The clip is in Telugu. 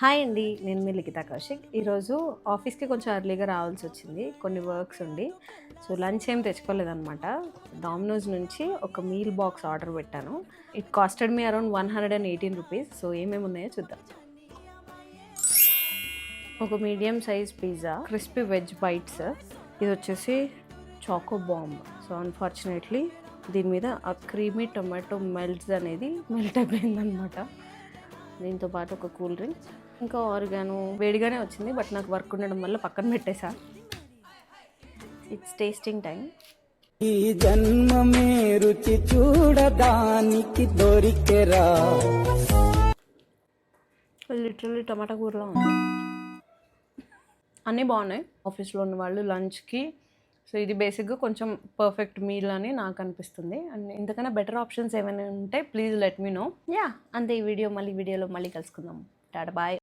హాయ్ అండి నేను మీ లిఖిత కౌశిక్. ఈరోజు ఆఫీస్కి కొంచెం ఎర్లీగా రావాల్సి వచ్చింది. కొన్ని వర్క్స్ ఉండి సో లంచ్ ఏం తెచ్చుకోలేదన్నమాట. డామినోస్ నుంచి ఒక మీల్ బాక్స్ ఆర్డర్ పెట్టాను. It costed me around one hundred and eighteen rupees so ఏమేమి ఉన్నాయో చూద్దాం. ఒక medium size pizza crispy veg bites ఇది వచ్చేసి చాకో బాంబ్ సో అన్ఫార్చునేట్లీ దీని మీద ఆ క్రీమీ టొమాటో మెల్ట్స్ అనేది మెల్ట్ అయిపోయిందనమాట దీంతో పాటు ఒక కూల్ డ్రింక్ ఇంకా ఆర్గాను వేడిగానే వచ్చింది బట్ నాకు వర్క్ ఉండడం వల్ల పక్కన పెట్టేసా. ఇట్స్ టేస్టింగ్ టైం ఈ జన్మమే రుచి చూడడానికి దొరికెరా. లిటరల్లీ టమాటా కూరలో ఉంది. అన్నీ బాగున్నాయి. ఆఫీస్లో ఉన్న వాళ్ళు లంచ్కి సో ఇది బేసిక్గా కొంచెం పర్ఫెక్ట్ మీల్ అని నాకు అనిపిస్తుంది. అండ్ ఇంతకన్నా బెటర్ ఆప్షన్స్ ఏమైనా ఉంటే please let me know. Yeah అంతే ఈ వీడియో మళ్ళీ వీడియోలో మళ్ళీ కలుసుకుందాం. Tata bye.